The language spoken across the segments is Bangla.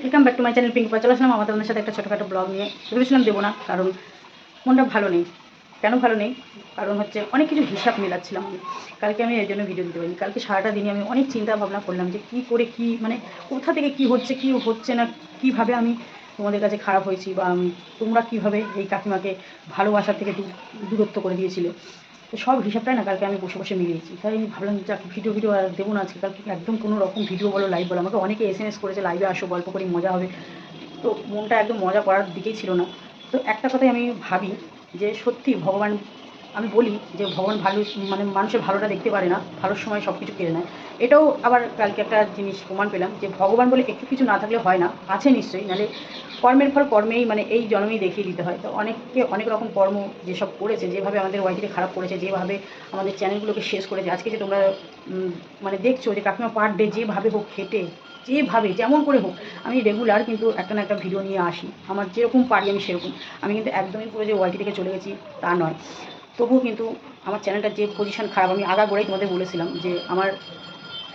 Welcome back to my channel pink পা চলে আসলাম আমাদের সাথে একটা ছোটোখাটো ব্লগ নিয়ে। ভেবেছিলাম দেবো না, কারণ মনটা ভালো নেই। কেন ভালো নেই? কারণ হচ্ছে অনেক কিছু হিসাব মেলাচ্ছিলাম আমি কালকে আমি এর জন্য ভিডিও দিতে পারিনি। কালকে সারাটা দিনে আমি অনেক চিন্তা ভাবনা করলাম যে কী করে কি মানে কোথা থেকে কি হচ্ছে কি হচ্ছে না, কীভাবে আমি তোমাদের কাছে খারাপ হয়েছি বা তোমরা কীভাবে এই কাকিমাকে ভালোবাসার থেকে দূরত্ব করে দিয়েছিলে। তো সব হিসাবটাই না কালকে আমি বসে বসে মিলিয়েছি। তাই আমি ভাবলাম যে ভিডিও ভিডিও আর দেবো না আজকে। কালকে একদম কোনো রকম ভিডিও বলো লাইভ বলো। আমাকে অনেকে এস এম এস করেছে লাইভে আসো, গল্প করি, মজা হবে। তো মনটা একদম মজা করার দিকেই ছিল না। তো একটা কথাই আমি ভাবি যে সত্যি ভগবান আমি বলি যে ভগবান ভালো মানে মানুষের ভালোটা দেখতে পারে না, ভালোর সময় সব কিছু কেড়ে নেয়। এটাও আবার কালকে একটা জিনিস প্রমাণ পেলাম যে ভগবান বলে একটু কিছু না থাকলে হয় না, আছে নিশ্চয়ই, নাহলে কর্মের ফল কর্মেই মানে এই জন্মেই দেখিয়ে দিতে হয়। তো অনেককে অনেক রকম কর্ম যেসব করেছে, যেভাবে আমাদের ওয়াইটিকে খারাপ করেছে, যেভাবে আমাদের চ্যানেলগুলোকে শেষ করেছে, আজকে যে তোমরা মানে দেখছ যে কাকিমা পার ডে যেভাবে হোক খেটে, যেভাবে, যেমন করে হোক, আমি রেগুলার কিন্তু একটা না একটা ভিডিও নিয়ে আসি। আমার যেরকম পারি আমি সেরকম। আমি কিন্তু একদমই পুরো যে ওয়াইটি থেকে চলে গেছি তা নয়। তবুও কিন্তু আমার চ্যানেলটার যে পজিশন খারাপ আমি আগাগোড়াই তোমাদের বলেছিলাম যে আমার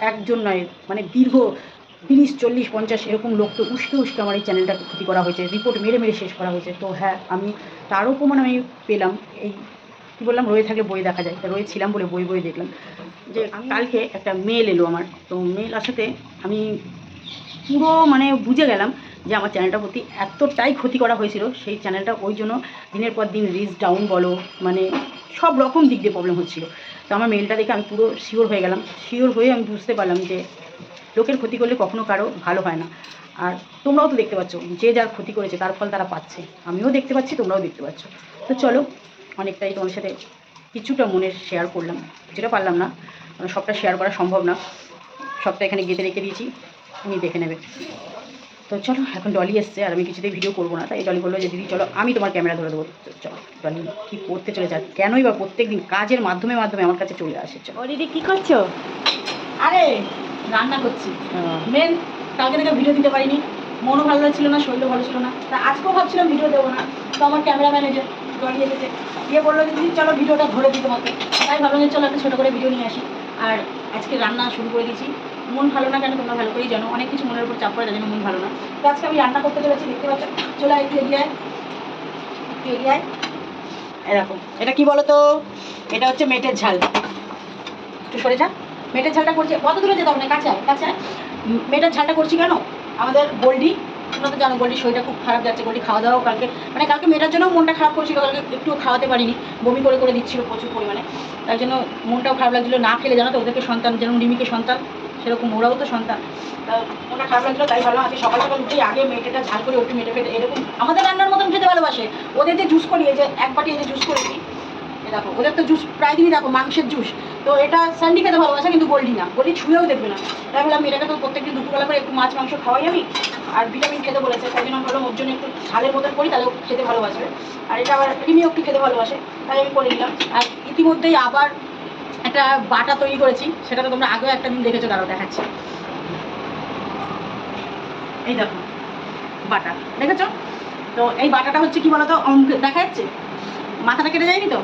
একজন নয় মানে দীর্ঘ তিরিশ চল্লিশ পঞ্চাশ এরকম লোককে উস্কে উস্কে আমার এই চ্যানেলটাকে ক্ষতি করা হয়েছে রিপোর্ট মেরে মেরে শেষ করা হয়েছে। তো হ্যাঁ আমি তারও প্রমাণ আমি পেলাম এই কী বললাম রয়ে থাকলে বই দেখা যায় তা রয়ে ছিলাম বলে বই বই দেখলাম। যে কালকে একটা মেল এলো আমার তো মেল আসাতে আমি পুরো মানে বুঝে গেলাম যে আমার চ্যানেলটার প্রতি এতটাই ক্ষতি করা হয়েছিল সেই চ্যানেলটা ওই জন্য দিনের পর দিন রিচ ডাউন বলো মানে সব রকম দিক দিয়ে প্রবলেম হচ্ছিল। তো আমার মেলটা দেখে আমি পুরো শিওর হয়ে গেলাম। শিওর হয়ে আমি বুঝতে পারলাম যে লোকের ক্ষতি করলে কখনো কারও ভালো হয় না। আর তোমরাও তো দেখতে পাচ্ছ, যে যার ক্ষতি করেছে তার ফল তারা পাচ্ছে। আমিও দেখতে পাচ্ছি, তোমরাও দেখতে পাচ্ছ। তো চলো, অনেকটাই তোমার সাথে কিছুটা মনের শেয়ার করলাম। যেটা পারলাম না সবটা শেয়ার করা সম্ভব না। সবটা এখানে গেঁথে রেখে দিয়েছি, তুমি দেখে নেবে। তো চলো এখন ডলি এসছে আর আমি কিছুতেই ভিডিও করব না। তাই ডলি বলল যে দিদি চলো আমি তোমার ক্যামেরা ধরে দেবো। তো চলো ডলি কী করতে চলে যায় কেনই বা প্রত্যেক দিন কাজের মাধ্যমে মাধ্যমে আমার কাছে চলে আসে চলো। দিদি কি করছ? আরে রান্না করছি। মেন কালকে থেকে ভিডিও দিতে পারিনি। মনও ভালো ছিল না শরীরও ভালো ছিল না। তা আজকেও ভাবছিলাম ভিডিও দেবো না তো আমার ক্যামেরাম্যান এসে ডলি এসেছে। দিয়ে বলল যে দিদি চলো ভিডিওটা ধরে দিই তোমাকে। তাই ভাবলাম যে চলো একটা ছোটো করে ভিডিও নিয়ে আসি। আর আজকে রান্না শুরু করে দিয়েছি। মন ভালো না কেন তোমরা ভালো করেই জানো? অনেক কিছু মনের উপর চাপ পড়ে জন্য মন ভালো না। তো আজকে আমি রান্না করতে চলেছি, দেখতে পাচ্ছ? চলে একটু এগিয়ে এগিয়ে এরকম এটা কি বলো তো এটা হচ্ছে মেটের ঝাল। একটু সরে যা। মেটের ঝালটা করছি। কত দূরে যেতে হবে না? কাছে কাছে মেটের ঝালটা করছি কেন? আমাদের গোল্ডি, তোমরা তো জানো গোল্ডির শরীরটা খুব খারাপ যাচ্ছে। গোল্ডি খাওয়া দাওয়াও কালকে মানে কালকে মেয়েটার জন্য মনটা খারাপ করছিল, কালকে একটু খাওয়াতে পারিনি। বমি করে করে দিচ্ছিল প্রচুর পরিমাণে। তার জন্য মনটাও খারাপ লাগছিল। না খেলে জানো তো, ওদেরকে সন্তান, যেমন রিমিকে সন্তান। সেরকম, ওরাও তো সন্তান। মনটা খারাপ লাগছিল তাই ভাবলাম আজকে সকাল সকাল উঠেই আগে মেয়েটা ঝাল করে একটু মেটে ফেটে এরকম আমাদের রান্নার মতন খেতে ভালোবাসে। ওদের যে জুস করি, এই যে এক বাটি এই যে জুস করেছি দেখো, ওদের তো জুস প্রায় দিনই দেখো, মাংসের জুস তো এটা স্যান্ডি খেতে ভালোবাসে, কিন্তু গোল্ডি না। গোল্ডি ছুঁয়েও দেখবে না। তাই বললাম এটাকে তো প্রত্যেকদিন দুপুরবেলা করে একটু মাছ, মাংস খাওয়াই আমি। আর ভিটামিন খেতে বলেছে, তাই জন্য আমি বললাম ওর জন্য একটু ঝালের মতন করি, তাহলে খেতে ভালোবাসবে। আর এটা আবার রিমিও একটু খেতে ভালোবাসে, তাই আমি করে দিলাম আর ইতিমধ্যেই আবার একটা বাটা তৈরি করেছি সেটা তো তোমরা আগেও একটা দিন দেখেছ দাঁড়াও দেখাচ্ছি। এই দেখো, বাটা, দেখেছ? তো এই বাটাটা হচ্ছে কি বলতো, অঙ্ক দেখা যাচ্ছে? মাথাটা কেটে যায়নি তো?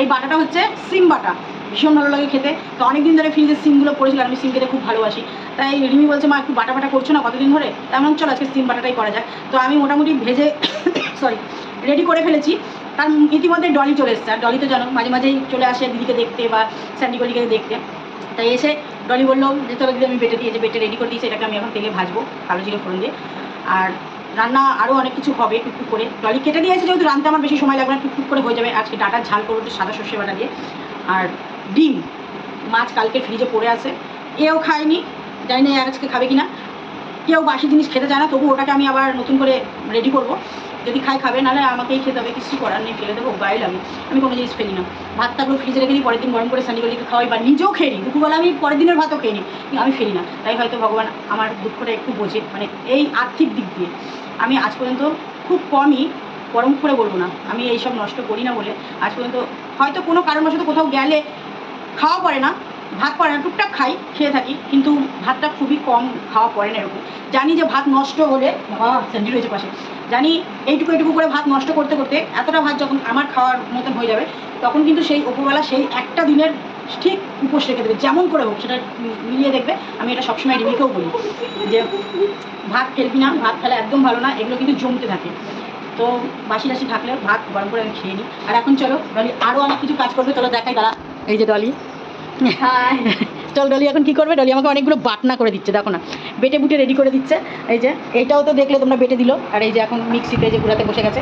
এই বাটাটা হচ্ছে সিম বাটা, ভীষণ ভালো লাগে খেতে। তো অনেকদিন ধরে ফ্রিজে সিমগুলো পড়েছিল আমি সিম খেতে খুব ভালোবাসি। তাই রিমি বলছে, মা, একটু বাটা বাটা করছ না? কতদিন ধরে? তেমন চলো, আজকে সিম বাটাটাই করা যাক। তো আমি মোটামুটি ভেজে সরি রেডি করে ফেলেছি। তার ইতিমধ্যে ডলি চলে এসছে। আর ডলি তো জানো, মাঝে মাঝেই চলে আসে দিদিকে দেখতে বা স্যান্ডি গলিকে দেখতে। তাই এসে ডলি বলল যে চলো দিদি আমি বেটে দিয়েছি, বেটে রেডি করে দিয়েছি, এটাকে আমি এখন তেলে ভাজবো কালো জিরে ফোড়ন দিয়ে। আর রান্না আরও অনেক কিছু হবে টুকটুক করে। ডলি কেটে দিয়েছে, যেহেতু রান্না আমার বেশি সময় লাগবে না, টুকটুক করে হয়ে যাবে। আজকে ডাটার ঝাল করব সাদা সর্ষে বাটা দিয়ে। আর ডিম, মাছ কালকে ফ্রিজে পড়ে আছে। এও খায়নি, জানি না আজকে খাবে কিনা। কেউ বাসি জিনিস খেতে চায় না, তবু ওটাকে আমি আবার নতুন করে রেডি করব। যদি খাই খাবে, নাহলে আমাকেই খেতে হবে কিছু করার নেই, ফেলে দেবো গায়ে লাগে। আমি কোনো জিনিস ফেলি না। ভাত থাকলেও ফ্রিজে রেখে দিই, পরের দিন গরম করে সানিগলিকে খাওয়াই বা নিজেও খেয়ে নিই। দুপুরবেলা আমি পরের দিনের ভাতও খেয়ে নিই আমি ফেলি না। তাই হয়তো ভগবান আমার দুঃখটা একটু বোঝে মানে এই আর্থিক দিক দিয়ে। আমি আজ পর্যন্ত খুব কমই গরম করে বলব না। আমি এইসব নষ্ট করি না বলে আজ পর্যন্ত হয়তো কোনো কারণবশত কোথাও গেলে খাওয়া পড়ে না ভাত পড়ে না, টুকটাক খাই, খেয়ে থাকি, কিন্তু ভাতটা খুবই কম খাওয়া পড়ে না এরকম। জানি যে ভাত নষ্ট হলে, বাবা স্যান্ডি রয়েছে পাশে। জানি এইটুকু এইটুকু করে ভাত নষ্ট করতে করতে এতটা ভাত যখন আমার খাওয়ার মতন হয়ে যাবে, তখন কিন্তু সেই উপরবেলা সেই একটা দিনের ঠিক উপোস রেখে দেবে, যেমন করে হোক, সেটা মিলিয়ে দেখবে। আমি এটা সবসময় রিমিকেও বলি যে, ভাত ফেলবি না, ভাত খেলে একদম ভালো না, এগুলো কিন্তু জমতে থাকে। তো বাসি টাসি থাকলে ভাত গরম করে আমি খেয়ে নিই। আর এখন চলো ডলি আরও অনেক কিছু কাজ করবে, চলো দেখাই দাঁড়া। এই যে ডলি। চল ডলি, এখন কি করবে? ডলি আমাকে অনেকগুলো বাটনা করে দিচ্ছে, দেখো না। বেটে বুটে রেডি করে দিচ্ছে। এই যে এইটাও তো দেখলে তোমরা বেটে দিল। আর এই যে এখন মিক্সিতে যে গুঁড়াতে বসে গেছে।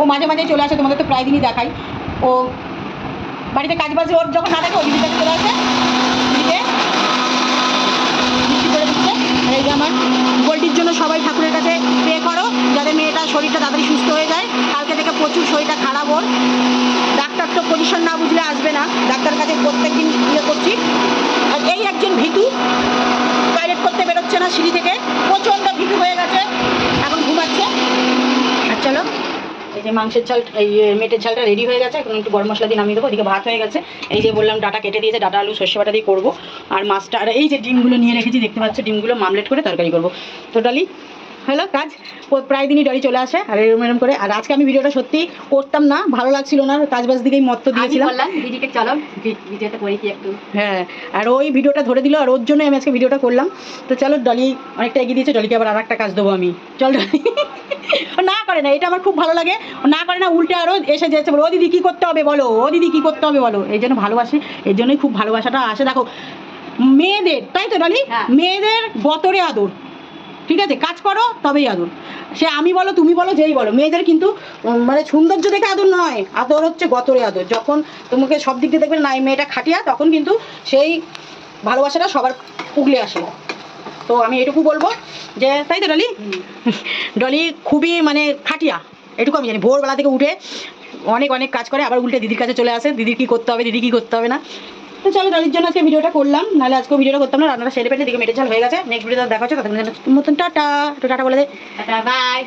ও মাঝে মাঝে চলে আসে তোমাকে তো প্রায় দিনই দেখাই। ও বাড়িতে কাজ বাজে, ওর যখন না থাকে ও দিদির কাছে চলে আসে। আর এই যে আমার গোল্ডির জন্য সবাই ঠাকুরের কাছে পে করো যাতে মেয়েটা শরীরটা তাড়াতাড়ি সুস্থ হয়ে যায় কালকে থেকে প্রচুর ওর ডাক্তার তো পজিশন না বুঝলে আসবে না। ডাক্তার কাছে প্রত্যেকদিন ইয়ে করছি। আর এই একজন ভীতু টয়লেট করতে বেরোচ্ছে না সিঁড়ি থেকে। প্রচণ্ড ভীতু হয়ে গেছে। এখন ঘুমাচ্ছে। আর চলো, এই যে মাংসের চাল, এই মেটের ঝালটা রেডি হয়ে গেছে। এখন একটু গরম মশলা দিয়ে নামিয়ে দেবো। এদিকে ভাত হয়ে গেছে। এই যে বললাম, ডাটা কেটে দিয়েছে। ডাটা, আলু, সর্ষে বাটা দিয়ে করব। আর মাছটা, আর এই যে ডিমগুলো নিয়ে রেখেছি, দেখতে পাচ্ছ, ডিমগুলো মামলেট করে তরকারি করব। ডালি হলো কাজ প্রায় দিনই ডলি চলে আসে আর এরম এরম করে। আর আজকে আমি ভিডিওটা সত্যি করতাম না ভালো লাগছিল না কাজ বাজ দিকেই মত্ত দিয়েছিলাম। দিদিকে চলো ভিডিওটা করি কি একটু। হ্যাঁ আর ওই ভিডিওটা ধরে দিল আর ওর জন্য আমি আজকে ভিডিওটা করলাম। তো চলো ডলি অনেকটা এগিয়ে দিয়েছে ডলিকে আবার আর একটা কাজ দেবো আমি। চল ডলি। না করে না এটা আমার খুব ভালো লাগে। না করে না উল্টে আরও এসে যেতে বলো ও দিদি কী করতে হবে বলো? ও দিদি কী করতে হবে বলো? এই জন্য ভালোবাসি এই জন্যই খুব ভালোবাসাটা আসে। দেখো মেয়েদের তাই তো ডলি? হ্যাঁ। মেয়েদের বতরে আদর। ঠিক আছে কাজ করো তবেই আদর। সে আমি বলো তুমি বলো যেই বলো। মেয়েদের কিন্তু মানে সৌন্দর্য দেখে আদর নয় আদর হচ্ছে গতরে আদর। যখন তোমাকে সব দিক দিয়ে দেখবে না এই মেয়েটা খাটিয়া তখন কিন্তু সেই ভালোবাসাটা সবার উগলে আসে। তো আমি এটুকু বলব যে তাই তো ডলি? ডলি খুবই মানে খাটিয়া এটুকু আমি জানি। ভোরবেলা থেকে উঠে অনেক অনেক কাজ করে আবার উল্টে দিদির কাছে চলে আসে। দিদির কী করতে হবে দিদি কী করতে হবে না? তো চলো তাদের জন্য আজকে ভিডিওটা করলাম। নাহলে আজকে ভিডিওটা করতাম না, রান্নাটা সেরে পেটে দিকে মেটে ঝাল হয়ে গেছে। নেক্সট ভিডিও দেখা হচ্ছে ততক্ষণ মতন টাটা টাটা বলে দেয় বাই